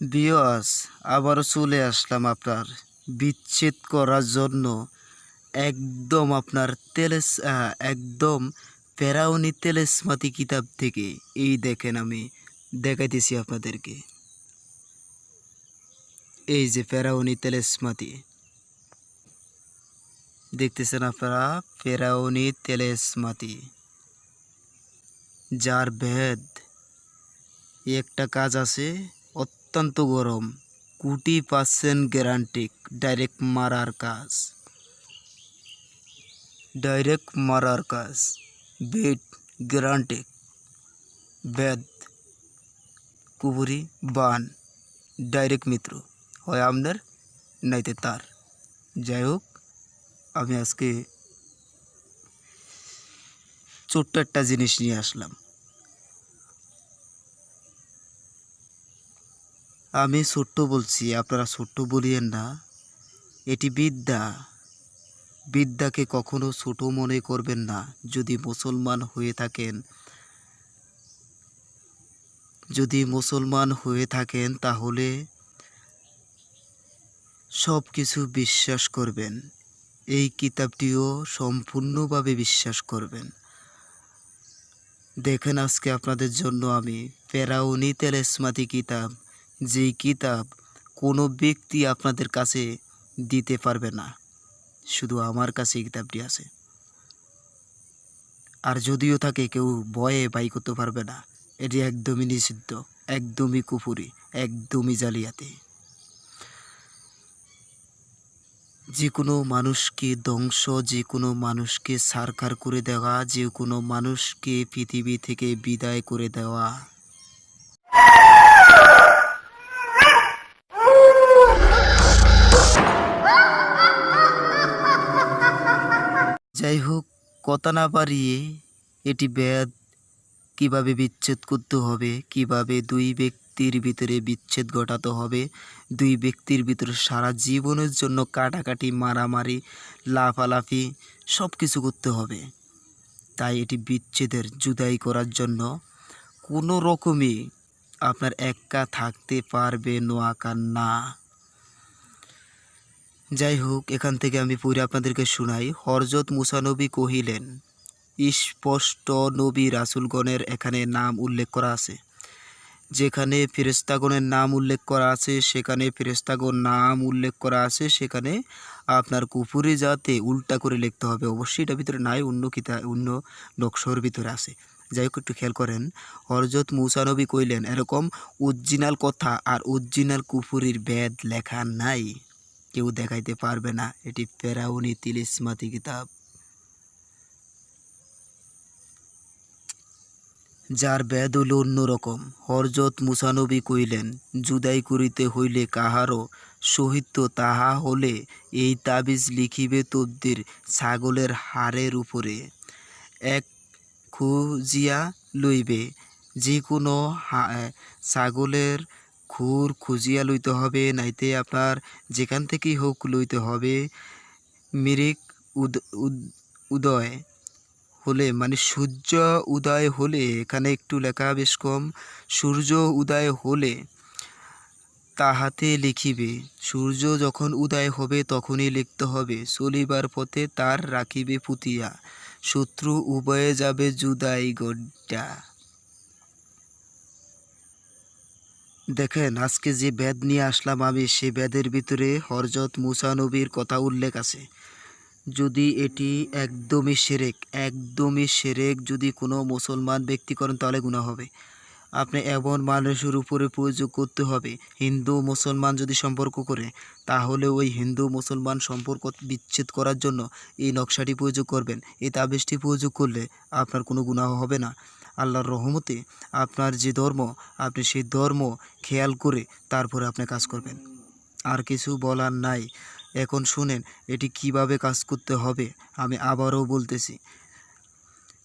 বিয়স আবারও চলে আসলাম আপনার বিচ্ছেদ করার জন্য। একদম আপনার তেলেস একদম ফেরাউনি তেলেসমাতি কিতাব থেকে। এই দেখেন আমি, দেখাইতেছি আপনাদেরকে। এই যে ফেরাউনি তেলেসমাতি। দেখতেছেন আপনারা, ফেরাউনি তেলেসমাতি, যার ভেদ, একটা কাজ আছে, অত্যন্ত গরম, কুটি পার্সেন্ট গ্যারান্টিক ডাইরেক্ট মারার কাজ। ডাইরেক্ট মারার কাজ বেড গ্যারান্টিক বেদ কুবুরি, বান, ডাইরেক্ট মিত্র, হয় আপনার, নাইতে তার। যাই হোক আমি আজকে ছোট্ট একটা জিনিস নিয়ে আসলাম। আমি ছোট্ট বলছি, আপনারা ছোট্ট বলিয়েন না। এটি বিদ্যা। বিদ্যাকে কখনো ছোট মনে করবেন না। যদি মুসলমান হয়ে থাকেন, যদি মুসলমান হয়ে থাকেন, তাহলে সব কিছু বিশ্বাস করবেন। এই কিতাবটিও সম্পূর্ণভাবে বিশ্বাস করবেন। দেখেন আজকে আপনাদের জন্য আমি ফেরাউনি তেলেসমাতি কিতাব, যেই কিতাব কোনো ব্যক্তি আপনাদের কাছে দিতে পারবে না, শুধু আমার কাছে এই কিতাবটি আছে। আর যদিও থাকে, কেউ ভয়ে বাই করতে পারবে না, এটি একদমই নিষিদ্ধ, একদমই কুফুরি, একদমই জালিয়াতি। যে কোনো মানুষকে ধ্বংস যে কোনো মানুষকে সারকার করে দেওয়া যে কোনো মানুষকে পৃথিবী থেকে বিদায় করে দেওয়া। যাই হোক, কথা না বাড়িয়ে এটি বেদ। কীভাবে বিচ্ছেদ করতে হবে, কীভাবে দুই ব্যক্তির ভিতরে বিচ্ছেদ ঘটাতে হবে। দুই ব্যক্তির ভিতরে সারা জীবনের জন্য কাটাকাটি, মারামারি, লাফালাফি সব কিছু করতে হবে। তাই এটি বিচ্ছেদের জুদাই করার জন্য কোনো রকমই আপনার একা থাকতে পারবে নোয়াকার না। যাই হোক, এখান থেকে আমি পড়ে আপনাদেরকে শোনাই। হরজত মুসানবী কহিলেন, স্পষ্ট নবী রাসুলগণের এখানে নাম উল্লেখ করা আছে। যেখানে ফেরেস্তাগণের নাম উল্লেখ করা আছে, সেখানে ফেরেস্তাগণ নাম উল্লেখ করা আছে, সেখানে আপনার কুপুরে যাতে উল্টা করে লিখতে হবে। অবশ্যই এটা ভিতরে নাই, অন্য কিতা, অন্য নকশর ভিতরে আছে। যাই হোক, একটু খেয়াল করেন। হরজত মুসানবী কইলেন, এরকম অরিজিনাল কথা আর অরিজিনাল কুফুরির বেদ লেখা নাই। কেউ দেখাইতে পারবে না। এটি ফেরাউনি তিলিসমাতি কিতাব। যার বেদ হইল অন্যরকম হরজত মুসানবী কইলেন জুদাই করিতে হইলে কাহারও সহিত তাহা হলে এই তাবিজ লিখিবে তদ্দির ছাগলের হাড়ের উপরে। এক খুঁজিয়া লইবে যে কোনো ছাগলের খুর খুঁজিয়া লইতে হবে, নাইতে আপনার যেখান থেকেই হোক লইতে হবে। মিরিক উদ, উদ- উদয় হলে মানে সূর্য উদয় হলে, এখানে একটু লেখা বেশ কম, সূর্য উদয় হলে তাহাতে লিখিবে, সূর্য যখন উদয় হবে তখনই লিখতে হবে, চলিবার পথে তার রাখিবে পুতিয়া, শত্রু উভয়ে যাবে জুদাই গড্ডা। দেখেন, আজকে যে বেদ নিয়ে আসলাম আমি, সে বেদের ভিতরে হরজত মুসা নবীর কথা উল্লেখ আছে। যদি এটি একদমই সেরেক একদমই সেরেক যদি কোনো মুসলমান ব্যক্তি করেন, তাহলে গুণা হবে। আপনি এমন মানুষের উপরে প্রয়োগ করতে হবে, হিন্দু মুসলমান যদি সম্পর্ক করে, তাহলে ওই হিন্দু মুসলমান সম্পর্ক বিচ্ছেদ করার জন্য এই নকশাটি প্রয়োগ করবেন। এই তাবিজটি প্রয়োগ করলে আপনার কোনো গুনাহ হবে না। আল্লাহর রহমতে আপনার যে ধর্ম, আপনি সেই ধর্ম খেয়াল করে তারপরে আপনি কাজ করবেন। আর কিছু বলার নাই। এখন শুনেন, এটি কীভাবে কাজ করতে হবে? আমি আবারও বলতেছি।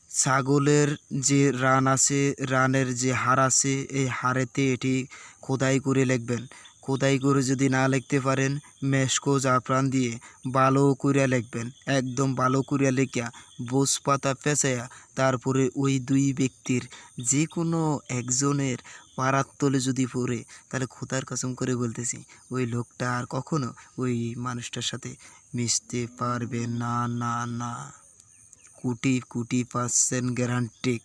ছাগলের যে রান আছে, রানের যে হার আছে, এই হারেতে এটি খোদাই করে লিখবেন। খোদাই করে যদি না লিখতে পারেন, মেশকো জাফরান দিয়ে ভালো করিয়া লিখবেন। একদম ভালো করিয়া লেখিয়া বোস পাতা পেঁচাইয়া তারপরে ওই দুই ব্যক্তির যে কোনো একজনের পাড়ার তলে যদি পড়ে, তাহলে খোদার কসম করে বলতেছি, ওই লোকটা আর কখনো ওই মানুষটার সাথে মিশতে পারবে না না না। কোটি কোটি পার্সেন্ট গ্যারান্টিক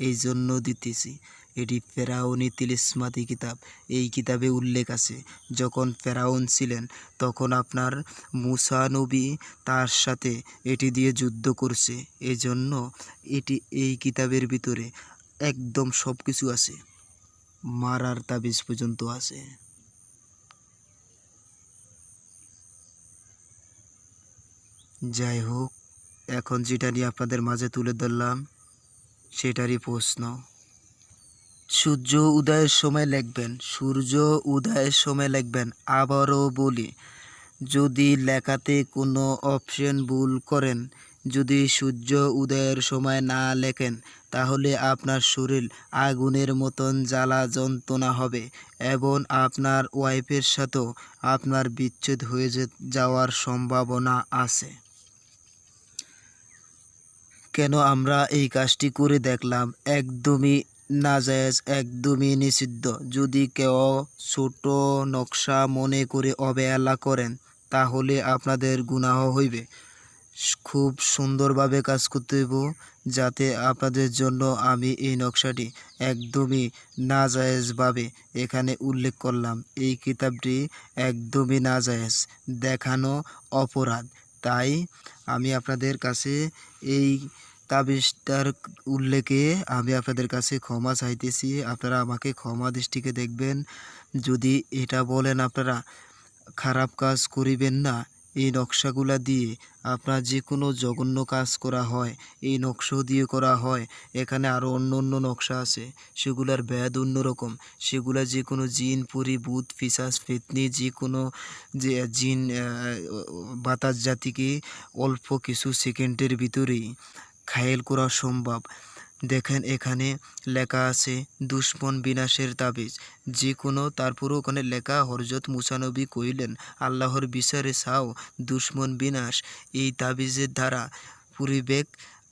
এই জন্য দিতেছি। এটি ফেরাউনি তিলিসমাতি কিতাব। এই কিতাবে উল্লেখ আছে, যখন ফেরাউন ছিলেন, তখন আপনার মুসা নবী তার সাথে এটি দিয়ে যুদ্ধ করছে। এই জন্য এটি এই কিতাবের ভিতরে একদম সব কিছু আছে। মারার তাবিজ পর্যন্ত আছে। যাই হোক এখন যেটা নিয়ে আপনাদের মাঝে তুলে ধরলাম, সেটারই প্রশ্ন। সূর্য উদয়ের সময় লিখবেন, সূর্য উদয়ের সময় লিখবেন। আবারও বলি, যদি লেখাতে কোনো অপশন ভুল করেন, যদি সূর্য উদয়ের সময় না লেখেন, তাহলে আপনার শরীর আগুনের মতন জ্বালা যন্ত্রণা হবে এবং আপনার ওয়াইফের সাথেও আপনার বিচ্ছেদ হয়ে যাওয়ার সম্ভাবনা আছে। কেন আমরা এই কাজটি করে দেখলাম? একদমই নাজায়েজ একদমই নিষিদ্ধ। যদি কেউ ছোট নকশা মনে করে অবহেলা করেন, তাহলে আপনাদের গুনাহ হইবে। খুব সুন্দরভাবে কাজ করতে হইব, যাতে আপনাদের জন্য আমি এই নকশাটি একদমই নাজায়েজভাবে এখানে উল্লেখ করলাম। এই কিতাবটি একদমই নাজায়েজ, দেখানো অপরাধ। তাই আমি আপনাদের কাছে এই তাবিজটার উল্লেখে আমি আপনাদের কাছে ক্ষমা চাইতেছি। আপনারা আমাকে ক্ষমা দৃষ্টিকে দেখবেন। যদি এটা বলেন আপনারা, খারাপ কাজ করিবেন না। এই নকশাগুলা দিয়ে আপনার যে কোনো জঘন্য কাজ করা হয়, এই নকশা দিয়ে করা হয়। এখানে আরও অন্য অন্য নকশা আছে। সেগুলার ব্যাদ অন্যরকম। সেগুলা যে কোনো জিন, পুরি, ভূত পিসাস ফেতনি যে কোনো যে জিন বাতাস জাতিকে অল্প কিছু সেকেন্ডের ভিতরেই ঘায়েল করা সম্ভব। দেখেন, এখানে লেখা আছে, দুশ্মন বিনাশের তাবিজ। যে কোনো তারপরও ওখানে লেখা হরজত মুসানবী কইলেন আল্লাহর বিচারে চাও দুশ্মন বিনাশ। এই তাবিজের দ্বারা পরিবেক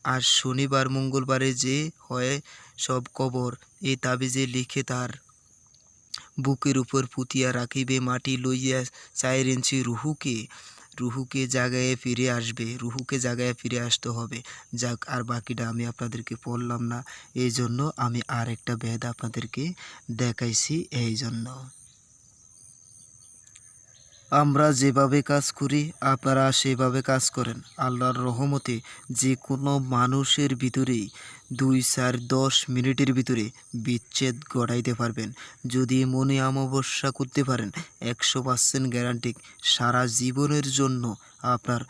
আর শনিবার, মঙ্গলবারে যে হয় সব কবর, এই তাবিজে লিখে তার বুকের উপর পুতিয়া রাখিবে, মাটি লইয়া চায়ের ইঞ্চি রুহুকে রুহুকে জাগায় ফিরে আসবে, রুহুকে জাগায় ফিরে আসতে হবে। যাক, আর বাকিটা আমি আপনাদেরকে পড়লাম না। এই জন্য আমি আর একটা বেদ আপনাদেরকে দেখাইছি, এই জন্য। আমরা যেভাবে কাজ করি, আপনারা সেভাবে কাজ করেন। আল্লাহর রহমতে যে কোনো মানুষের ভিতরেই দুই চার দশ মিনিটের ভিতরে বিচ্ছেদ ঘটাইতে পারবেন। যদি মনে অমাবস্যা করতে পারেন, একশো পার্সেন্ট গ্যারান্টি সারা জীবনের জন্য আপনার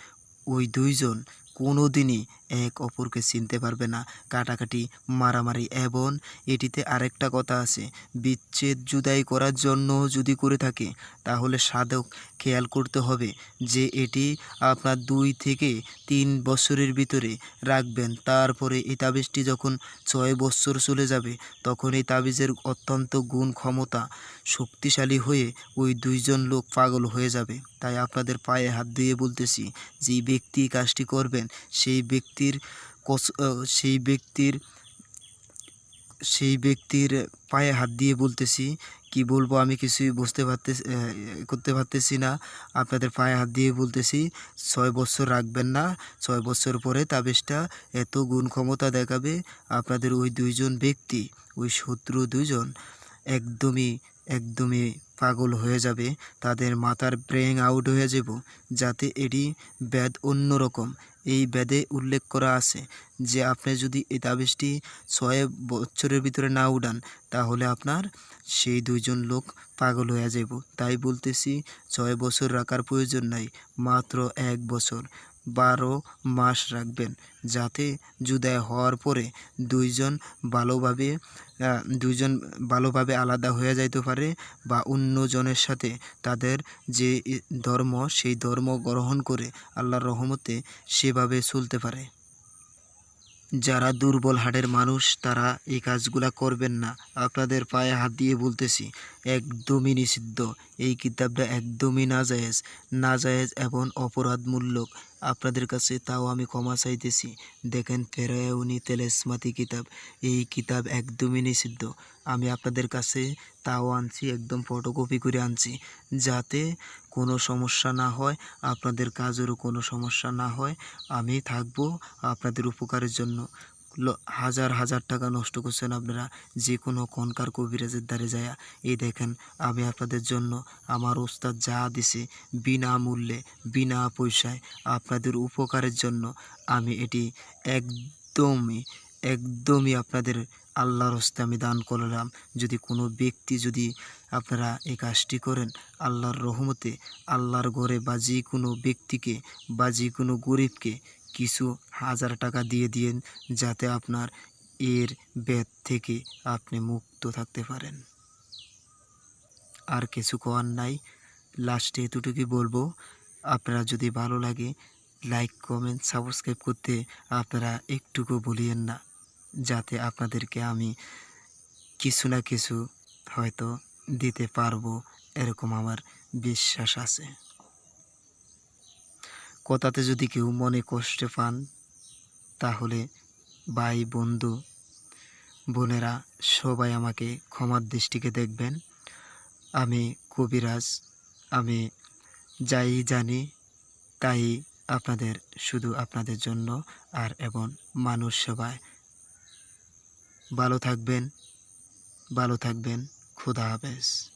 ওই দুইজন কোনো দিনই এক অপরকে চিনতে পারবে না। কাটাকাটি, মারামারি এবং এটিতে আরেকটা কথা আছে, বিচ্ছেদ জুদাই করার জন্য যদি করে থাকে, তাহলে সাধক খেয়াল করতে হবে যে এটি আপনার দুই থেকে তিন বছরের ভিতরে রাখবেন। তারপরে এই তাবিজটি যখন ছয় বছর চলে যাবে, তখন এই তাবিজের অত্যন্ত গুণ ক্ষমতা শক্তিশালী হয়ে ওই দুইজন লোক পাগল হয়ে যাবে। তাই আপনাদের পায়ে হাত দিয়ে বলতেছি যেই ব্যক্তি কাজটি করবেন, সেই ব্যক্তির সেই ব্যক্তির সেই ব্যক্তির পায়ে হাত দিয়ে বলতেছি কি বলব আমি কিছুই বুঝতে পারতেছি আহ, করতে পারতেছি না। আপনাদের পায়ে হাত দিয়ে বলতেছি ছয় বছর রাখবেন না ছয় বছর পরে তাবিজটা এত গুণ ক্ষমতা দেখাবে আপনাদের ওই দুইজন ব্যক্তি ওই শত্রু দুইজন একদমই একদমই পাগল হয়ে যাবে, তাদের মাথার ব্রেন আউট হয়ে যাব, যাতে এটি ব্যাদ অন্যরকম। এই বেদে উল্লেখ করা আছে যে, আপনি যদি এই তাবিজটি ছয় বছরের ভিতরে না উড়ান, তাহলে আপনার সেই দুইজন লোক পাগল হয়ে যাব। তাই বলতেছি, ছয় বছর রাখার প্রয়োজন নাই, মাত্র এক বছর। বারো মাস রাখবেন, যাতে জুদাই হওয়ার পরে দুইজন ভালোভাবে দুইজন ভালোভাবে আলাদা হয়ে যাইতে পারে বা অন্যজনের সাথে তাদের যে ধর্ম, সেই ধর্ম গ্রহণ করে আল্লাহর রহমতে সেভাবে চলতে পারে। যারা দুর্বল হাড়ের মানুষ, তারা এই কাজগুলা করবেন না। আপনাদের পায়ে হাত দিয়ে বলতেছি, একদমই নিষিদ্ধ। এই কিতাবটা একদমই নাজায়েজ। নাজায়েজ এবং অপরাধমূলক। আপনাদের কাছে তাও আমি ক্ষমা চাইতেছি। দেখেন ফেরাউনি তেলেসমাতি কিতাব। এই কিতাব একদমই নিষিদ্ধ। আমি আপনাদের কাছে তাও আনছি, একদম ফটোকপি করে আনছি। যাতে কোনো সমস্যা না হয়, আপনাদের কাজেরও কোনো সমস্যা না হয়, আমি থাকব আপনাদের উপকারের জন্য। হাজার হাজার টাকা নষ্ট করছেন আপনারা। যে কোনো কনকার কবিরাজের দ্বারে যায়, এই দেখেন, আমি আপনাদের জন্য আমার ওস্তাদ যা দিছে বিনামূল্যে, বিনা পয়সায় আপনাদের উপকারের জন্য আমি এটি একদমই একদমই আপনাদের আল্লাহর হস্তে আমি দান করলাম। যদি কোনো ব্যক্তি যদি আপনারা এই কাজটি করেন, আল্লাহর রহমতে, আল্লাহর ঘরে বা যে কোনো ব্যক্তিকে বা যে কোনো গরিবকে কিছু হাজার টাকা দিয়ে দিয়েন যাতে আপনার এর বেদ থেকে আপনি মুক্ত থাকতে পারেন। আর কিছু করার নাই। লাস্টে এতটুকুই বলব, আপনারা যদি ভালো লাগে, লাইক, কমেন্ট, সাবস্ক্রাইব করতে আপনারা একটুকু বলিয়েন না, যাতে আপনাদেরকে আমি কিছু না কিছু হয়তো দিতে পারব, এরকম আমার বিশ্বাস আছে। কথাতে যদি কেউ মনে কষ্ট পান, তাহলে ভাই, বন্ধু, বোনেরা সবাই আমাকে ক্ষমার দৃষ্টিকে দেখবেন। আমি কবিরাজ, আমি যাই জানি, তাই আপনাদের, শুধু আপনাদের জন্য আর এবং মানুষ সেবায় ভালো থাকবেন ভালো থাকবেন, খুদা হাফেজ।